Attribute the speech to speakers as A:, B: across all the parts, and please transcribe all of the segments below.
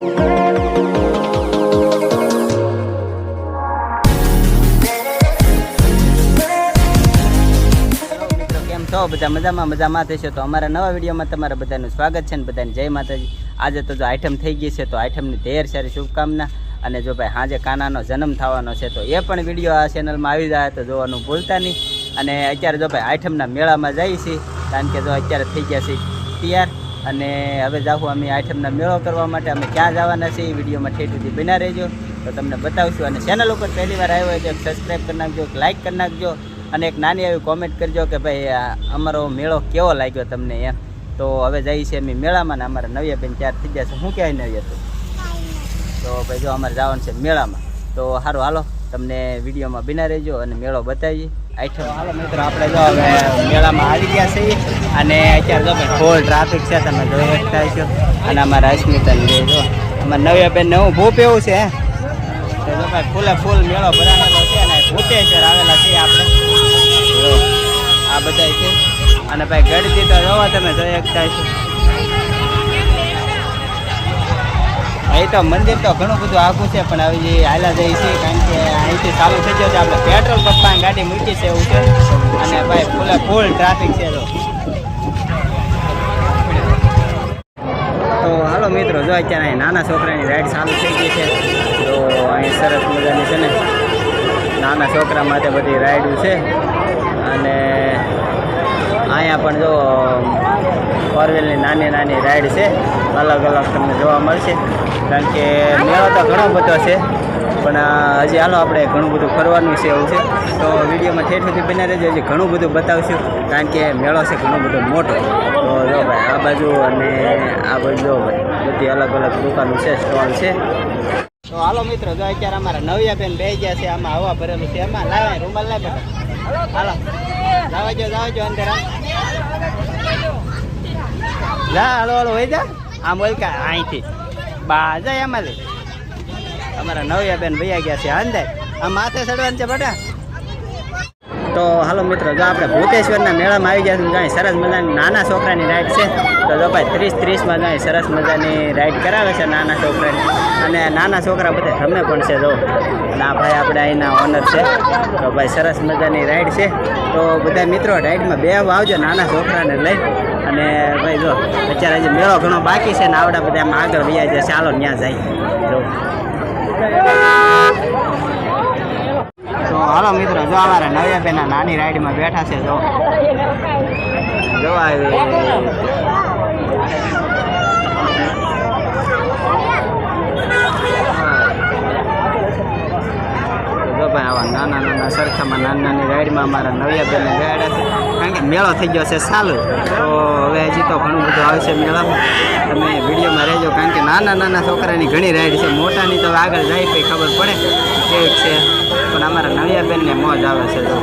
A: છો? બધા મજામાં? મજામાં થશે તો અમારા નવા વિડીયોમાં તમારા બધાનું સ્વાગત છે ને બધાને જય માતાજી. આજે તો જો આઈટમ થઈ ગઈ છે, તો આઈટમની ઢેર સારી શુભકામના. અને જો ભાઈ હાજે કાનાનો જન્મ થવાનો છે, તો એ પણ વીડિયો આ ચેનલમાં આવી જાય, તો જોવાનું ભૂલતા નહીં. અને અત્યારે જો ભાઈ આઈટમના મેળામાં જઈએ છીએ, કારણ કે જો અત્યારે થઈ ગયા છે તૈયાર. અને હવે જાઉં અમે આઈટમના મેળો કરવા માટે અમે ક્યાં જવાના છીએ એ વિડીયોમાં ઠેઠ સુધી બના રહેજો. તો તમને બતાવશું અને ચેનલ ઉપર પહેલી વાર આવ્યો હોય તો સબસ્ક્રાઈબ કરી નાખજો લાઇક કરી નાખજો અને એક નાની એવી કોમેન્ટ કરજો કે ભાઈ અમારો મેળો કેવો લાગ્યો તમને? એમ. તો હવે જઈએ છીએ અમે મેળામાં ને અમારા નવ્યા બેન ત્યાર થઈ ગયા છે. શું ક્યાંય નવ્યા હતું? તો ભાઈ, જો અમારે જવાનું છે મેળામાં. તો સારું હાલો. તમને વિડીયોમાં બિના રહેજો અને મેળો બતાવીએ. આઈટમ હાલો મિત્રો, આપણે જો હવે મેળામાં આવી ગયા છીએ અને અત્યારે જો ફૂલ ટ્રાફિક છે, તમે જોઈ શકતા છો અને અમારા અસ્મિતાને બે જો અમારે નવ્યા બેન નવું ભૂપ એવું છે. ભાઈ ફૂલે ફૂલ મેળો ભરાણેલો છે અને ભૂતેશ્વર આવેલા છે આપણે. આ બધા છે. અને ભાઈ ગળતી તો જોવા તમે જોઈ શકતા છો અહીં તો મંદિર તો ઘણું બધું આખું છે, પણ હવે જે હાલા જઈએ છે, કારણ કે અહીંથી ચાલુ થઈ ગયો છે, આપણે પેટ્રોલ પપ્પા ગાડી મૂકી છે એવું છે. અને ભાઈ ફૂલે ફૂલ ટ્રાફિક છે તો તો હાલો મિત્રો, જો અત્યારે અહીં નાના છોકરાની રાઈડ ચાલુ થઈ ગઈ છે. તો અહીં સરસ મજાની છે ને, નાના છોકરા માટે બધી રાઈડો છે. અને અહીંયા પણ જો ફોરવેલની નાની નાની રાઈડ છે. અલગ અલગ તમને જોવા મળશે. કારણ કે મેળો તો ઘણો બધો છે. પણ હજી હાલો આપણે ઘણું બધું ફરવાનું છે એવું છે. તો વિડીયોમાં ઠેઠ સુધી બની રહેજો. હજી ઘણું બધું બતાવશું. કારણ કે મેળો છે ઘણો બધો મોટો. તો જો ભાઈ, આ બાજુ અને આ બાજુ જો ભાઈ, બધી અલગ અલગ દુકાનો છે, સ્ટોલ છે. તો હાલો મિત્રો, જો અત્યારે અમારા નવિયા બેન બે ગયા છે. આમાં હવા ભરેલું છે. એમાં લાવે, રૂમાલ લાવે હાલો. લાવજો લાવજો અંદર. જા, હાલો હાલો હોય જા. આમ બોલ કે, અહીંથી. બા જાય એમાં લે અમારા નવ્યા બેન ભૈયા ગયા છે અંદર આ માથે ચડવાનું છે, બેટા. તો, હાલો મિત્રો, જો આપણે ભૂતેશ્વરના મેળામાં આવી ગયા છે જાણી સરસ મજાની નાના છોકરાની રાઈડ છે. તો જો ભાઈ ત્રીસ ત્રીસમાં જાણી સરસ મજાની રાઈડ કરાવે છે નાના છોકરાની. અને નાના છોકરા બધા રમે પણ છે, જો. ના ભાઈ આપણે અહીંના ઓનર છે. તો ભાઈ સરસ મજાની રાઈડ છે. તો બધા મિત્રો રાઈડમાં બે આવજો નાના છોકરાને લઈ. અને ભાઈ જો, અત્યારે હજી મેળો ઘણો બાકી છે ને આવડા બધા આમ આગળ વ્યાજ છે. ચાલો ત્યાં જાય. જો. તો હાલો મિત્રો, જો અમારા નવ્યા બેના નાની રાઈડમાં બેઠા છે, જો. જો આવી જો ભાઈ આવા નાના નાના સરખામાં નાની નાની રાઈડમાં અમારા નવ્યા બેને હશે કારણ કે મેળો થઈ ગયો છે ચાલુ તો હવે હજી તો ઘણું બધું આવશે મેળામાં. તમે વિડીયોમાં રહેજો, કારણ કે નાના નાના છોકરાની ઘણી રાઈડ છે. મોટાની તો આગળ જાય, પછી ખબર પડે કેવીક છે. પણ અમારા નવિયાબેનને મોજ આવે છે તો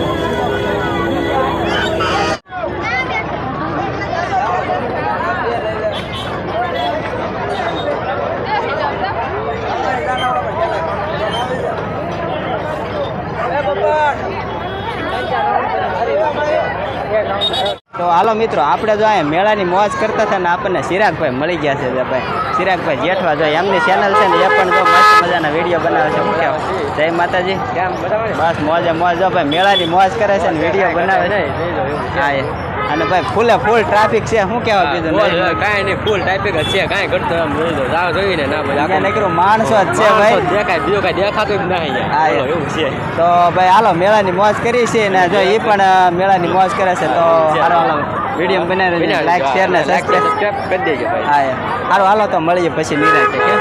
A: તો હાલો મિત્રો, આપણે જો અહીંયા મેળાની મોજ કરતા હતા ને આપણને ચિરાગભાઈ મળી ગયા છે ભાઈ. ચિરાગભાઈ જેઠવા જો, એમની ચેનલ છે ને એ પણ જો મસ્ત મજાના વીડિયો બનાવે છે. શું જય માતાજી. કેમ બસ મોજે મોજ, જો ભાઈ મેળાની મોજ કરે છે ને વીડિયો બનાવે છે. હા, એ. અને ભાઈ ફૂલે ફૂલ ટ્રાફિક છે શું કહેવા બીજું નહીં?
B: કાંઈ નહીં ફૂલ ટ્રાફિક છે કાંઈ કરતો એમ રાહ જોઈને ના
A: ભાઈ નીકળ્યું માણસો જ છે ભાઈ.
B: દેખાય બીજું કાંઈ દેખાતું જ નહીં
A: હા,
B: એવું છે.
A: તો ભાઈ હાલો મેળાની મોજ કરી છે ને જો એ પણ મેળાની મોજ કરે છે તો હાલો હાલો. વીડિયો બનાવી દેજો લાઈક શેર ને સબસ્ક્રાઈબ
B: કરી દેજો ભાઈ.
A: હા હાલો હાલો તો મળીએ પછી નિરાશે કે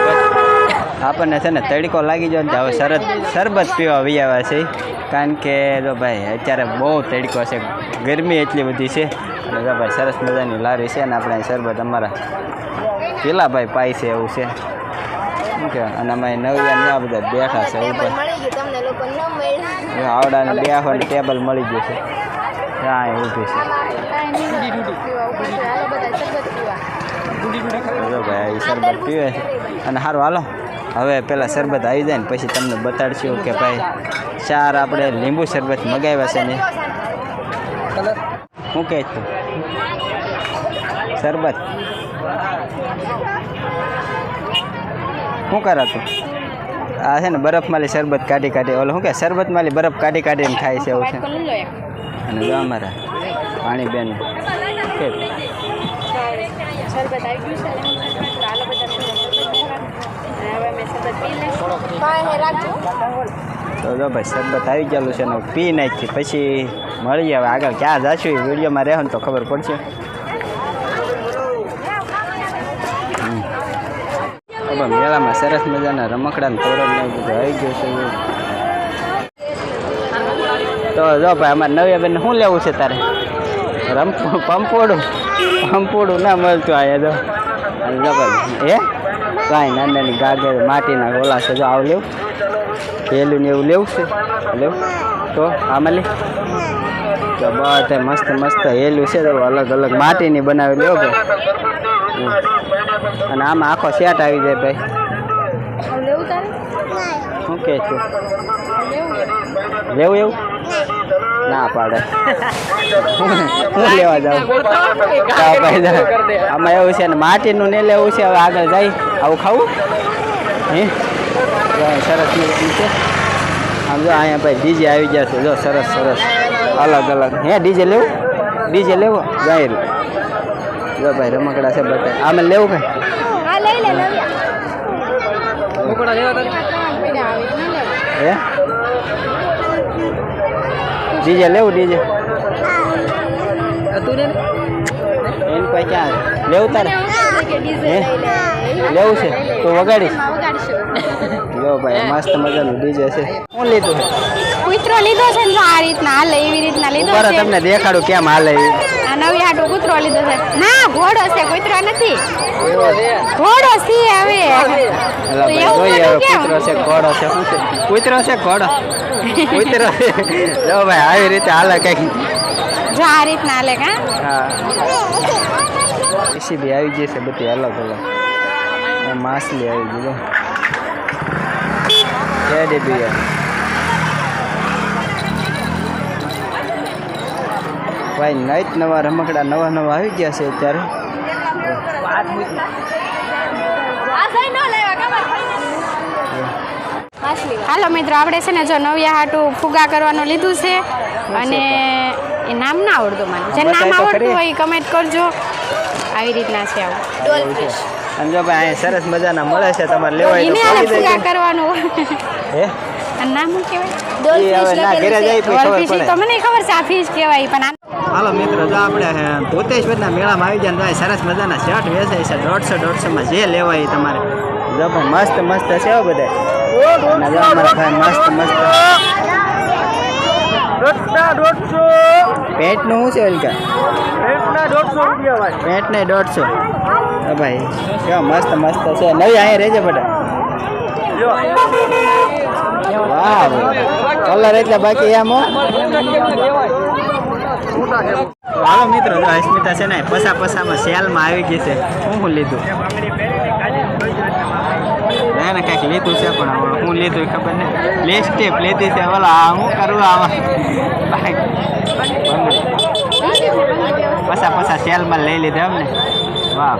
A: આપણને છે ને તડકો લાગી જાય ને હવે શરત શરબત પીવા વિયાવા છે. કારણ કે જો ભાઈ અત્યારે બહુ તડકો છે. ગરમી એટલી બધી છે. અને ભાઈ સરસ મજાની લારી છે અને આપણે શરબત અમારા પેલા ભાઈ પાય છે એવું છે. ઓકે અને અમે નવ્યા આ બધા બેઠા છે ઉપર. આવડાને બે હોય ટેબલ મળી ગયું છે. હા એવું ઊભી છે.
C: બધા
A: ભાઈ શરબત પીવે. છે અને સારું હાલો. હવે પેલા શરબત આવી જાય ને પછી તમને બતાડશું કે ભાઈ ચાર આપણે લીંબુ શરબત મગાવ્યા છે ને. શું કહે તું શરબત. શું કરાતું આ છે ને બરફમાલી શરબત કાઢી કાઢી. ઓલો શું કે શરબતમાલી બરફ કાઢી કાઢીને ખાય છે એવું છે.
C: વાટકો લઈ લો એક
A: અને જો અમારા પાણી બેન કે
C: શરબત આવી ગયું છે તો
A: જો ભાઈ શરબત આવી ગયેલું છે ને પી નાખી. પછી મળીએ હવે આગળ ક્યાં જશું એ વિડીયોમાં રહે ને તો ખબર પડશે. હવે મેળામાં સરસ મજાના રમકડા ને તોરણ ને બધું આવી ગયું છે. તો જો ભાઈ અમારે નવી બેન શું લેવું છે તારે? રમ પંપોડું પંપોડું ના મળતું અને જો ભાઈ, હે? કાંઈ નાની નાની ગાગર, માટીના ગોલા છે, જો આવ લેવું પેલું ને એવું લેવું છે? લેવું તો આમાં લે. તો બધે મસ્ત મસ્ત હેલું છે તો અલગ અલગ માટીની બનાવી લેવો ભાઈ. અને આમાં આખો સેટ આવી જાય ભાઈ. શું કહે છું?
C: લેવું
A: એવું? ના પાડે. હું લેવા જાઉં? હા ભાઈ જા. આમાં એવું છે ને માટીનું નહીં લેવું છે હવે આગળ જાય. આવું ખાવું? હે? સરસ મજાનું છે. આમ જો અહીંયા ભાઈ ડીજે આવી ગયા છે જો સરસ સરસ. અલગ અલગ. હે ડીજે લેવું? ડીજે લેવો? જાહેર. જો ભાઈ રમકડા છે બધા. આમે લેવું કઈ
C: હા લઈ લે લઈ
B: મોકળા લેવા તારે?
C: લે આવી ન લેવું
A: હે ડીજે લેવું ડીજે એની પાસે ક્યાં? લેવું તારે? હે? લેવું છે? તો વગાડશું. જો ભાઈ મસ્ત મજાનું ડીજે છે. શું લીધું
C: કૂતરો લીધો છે ને આ રીતના હાલે એવી રીતના લીધો છે.
A: તમને દેખાડું કેમ હાલે.
C: આ નવી હાટો કૂતરો લીધો છે. ના ઘોડો છે કૂતરો નથી. ઘોડો છે હવે.
A: જોઈએ? કૂતરો છે ઘોડો છે શું છે? કૂતરો છે ઘોડો? કૂતરો જો ભાઈ આવી રીતે હાલે કંઈક.
C: જો આ રીતના હાલે કા
A: હા? પીસી બી આવી જશે બધી અલગ અલગ માછલી આવી ગઈ ટેડી બિયર ભાઈ નાઈટ નવા રમકડા નવા નવા આવી ગયા છે અત્યારે
C: હાલો મિત્રો આપણે છે ને જો નવ્યા હાટું ફુગા કરવાનું લીધું છે અને એ નામ ના આવડતું મને જે નામ આવડતું હોય એ કમેન્ટ કરજો. આવી રીતના છે આવું.
A: એવું અને જો ભાઈ સરસ મજાના મળે છે તમારે લેવા હોય
C: એને
A: તો
C: હાલે
A: કરી
C: ફુગા
A: દેજો.
C: કરવાનું.
A: હે?
C: નામ શું કહેવાય?
A: હવે ના ઘરે જાય પછી ખબર
C: ડોલફિશ
A: પડે.
C: તો મને ખબર છે આ ફિશ કહેવાય પણ
A: હાલો મિત્રો જો આપણે હે, ભૂતેશ્વરના મેળામાં આવી જાય સરસ મજાના શર્ટ વેચાય છે દોઢસો દોઢસોમાં જે લેવાય તમારે. જો પણ મસ્ત મસ્ત છે હો બધા. મસ્ત મસ્ત. પેન્ટનું શું છે ઓલકા પેન્ટ ને દોઢસો. હા ભાઈ કેવા મસ્ત મસ્ત છે. નવી અહીંયા રહેજે બધા વાહ. કલર એટલે બાકી એમ હાલો મિત્રો અસ્મિતા છે ને, પસા પસામાં સેલમાં આવી ગઈ છે. શું શું લીધું? ના ના, કાંઈક લીધું છે પણ શું લીધું ખબર નહીં. લિપસ્ટિક લેતી છે. બોલો આ શું કરવું આવા પસા પસા સેલમાં લઈ લીધા એમ ને વાહ.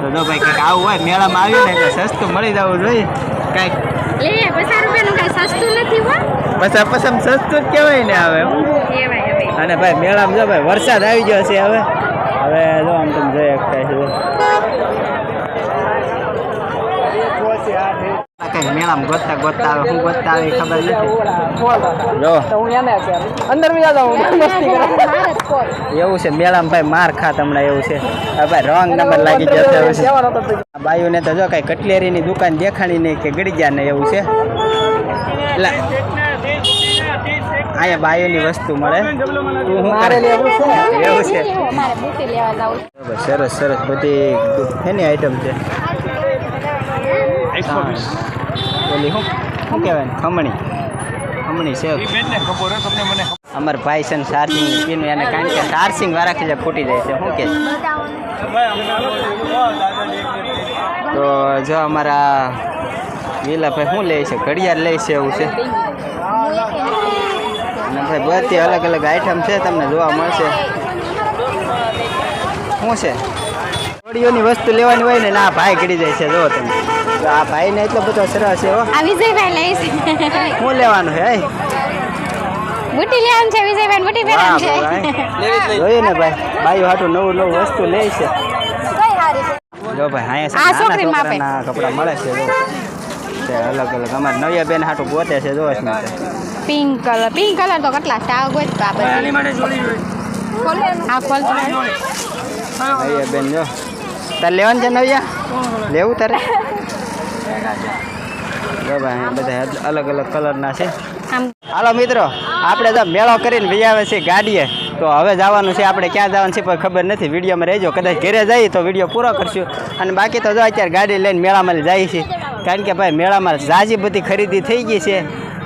A: તો જો ભાઈ કંઈક આવું હોય, મેળામાં આવ્યું ને સસ્તું મળી જવું જોઈએ. કાંઈક
C: લે પચાસ રૂપિયાનું કાંઈ સસ્તું નથી હો.
A: પસા પસામાં સસ્તું જ કહેવાય ને હવે.
C: હવે.
A: અને ભાઈ મેળામાં જો ભાઈ વરસાદ આવી ગયો છે હવે. હવે જો આમ તમે જોઈ શકતા છો કઈ મેળામાં ગોતતા ગોતતા આવે શું ગોતતા આવે ખબર નથી. જો.
B: અંદર બી જાતા હું
C: મારે જ કોલ
A: એવું છે મેળામાં ભાઈ માર ખાત હમણાં એવું છે. ભાઈ રોંગ નંબર લાગી જશે હવે. છે
B: તો
A: બાયુને તો જો કઈ કટલેરીની દુકાન દેખાણી નહીં કે ગળી ગયા ને એવું છે. એટલે અહીંયા બાયોની વસ્તુ મળે. તું એવું છે.
C: મારે બુટી લેવા જાવું છે.
A: સરસ સરસ બધી એની આઈટમ છે. શું? શું કહેવાય ને? ખમણી. ખમણી છે. અમાર ભાઈ છે ને ચાર્જિંગ પીનું એને કારણ કે ચાર્જિંગ વાળા ખીજે ફૂટી જાય છે. શું કે? તો જો અમારા વિલાભાઈ શું લે છે? ઘડિયાળ લે છે એવું છે. અને ભાઈ બધી અલગ અલગ આઈટમ છે તમને જોવા મળશે. શું છે? ઘડીઓની વસ્તુ લેવાની હોય ને ના ભાઈ ઘડી જાય છે. જો તમે. તો ભાઈ ને એટલો બધો સરસ છે હો.
C: આ વિજયભાઈ લઈશ
A: શું લેવાનું છે હે?
C: બુટી લેવાનું છે વિજયભાઈ બુટી પહેરવાનું છે.
A: ભાઈ. જોયું ને ભાઈ ભાઈ હાટું નવું નવું વસ્તુ લે છે. જો ભાઈ
C: આ છોકરી માપે.
A: કપડાં મળે છે જો. તે અલગ અલગ. અમારે નવ્યા બેન હાટું ગોતે છે જો Smita
C: pink colour pink colour તો કેટલા સ્ટાવ ગોત આ બધી આ ખોલ તો.
A: નવિયા બેન જો. તારે લેવાનું છે નવ્યા? લેવું તારે? બધા અલગ અલગ કલરના છે. હાલો મિત્રો આપણે તો મેળો કરીને વિજાવે છે ગાડીએ. તો હવે જવાનું છે આપણે ક્યાં જવાનું છે પણ ખબર નથી. વિડીયોમાં રહેજો કદાચ ઘરે જઈએ તો વીડિયો પૂરો કરશું. અને બાકી તો જો અત્યારે ગાડી લઈને મેળામાં જાય છે. કારણ કે ભાઈ મેળામાં ઝાઝી બધી ખરીદી થઈ ગઈ છે.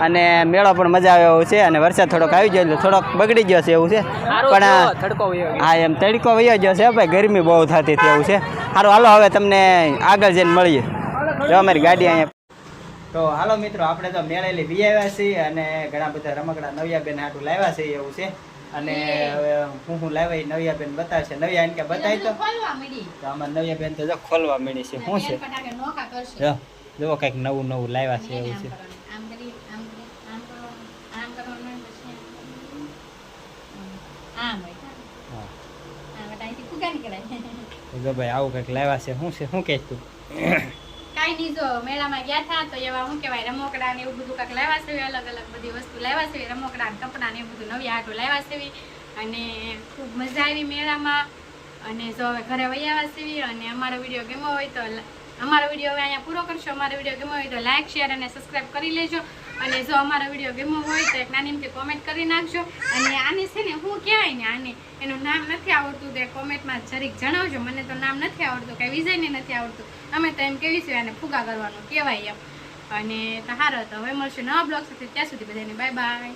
A: અને મેળો પણ મજા આવે એવો છે. અને વરસાદ થોડોક આવી ગયો એટલે થોડોક બગડી ગયો છે એવું છે. પણ હા એમ તડકો વયો ગયો છે ભાઈ. ગરમી બહુ થતી હતી એવું છે. સારું હાલો હવે તમને આગળ જઈને મળીએ. જો અમારી ગાડી અહીંયા તો હાલો મિત્રો આપણે તો મેળેલી બી આવ્યા છીએ અને ઘણા બધા રમકડા નવિયાબેન હાટું લાવ્યા છે એવું છે. અને હવે હું હું લાવ્યા એ નવિયાબેન બતાવશે. નવિયા કે બતાવી તો? તો આમાં નવિયાબેન તો જો ખોલવા મળી છે. શું છે? જો જો કંઈક નવું નવું લાવ્યા છે એવું છે. જો ભાઈ આવું કંઈક લાવ્યા છે. શું છે? શું કહેશ તું?
C: જો મેળામાં ગયા હતા તો એવા શું કહેવાય રમકડા ને એવું બધું કાંક લાવ્યા છે, અલગ અલગ બધી વસ્તુ લાવ્યા છે, રમકડા ને કપડાં ને એવું બધું નવી આટો લાવ્યા છે. અને ખૂબ મજા આવી મેળામાં. અને જો હવે ઘરે વહી આવ્યા છે અને અમારો વીડિયો ગમ્યો હોય તો અમારો વીડિયો હવે અહીંયા પૂરો કરશો. અમારો વીડિયો ગમ્યો હોય તો લાઈક, શેર અને સબસ્ક્રાઈબ કરી લેજો. અને જો અમારો વીડિયો ગમ્યો હોય તો એક નાની કોમેન્ટ કરી નાખજો. અને આને છે ને શું કહેવાય ને આને, એનું નામ નથી આવડતું. તે કોમેન્ટમાં જરીક જણાવજો. મને તો નામ નથી આવડતું, કાંઈ વિજયને નથી આવડતું. અમે એમ કેવી છે આને ફુગા કરવાનું કહેવાય એમ. અને તો સારો તો હવે મળશે નવા બ્લોગ સાથે. ત્યાં સુધી બધાને બાય બાય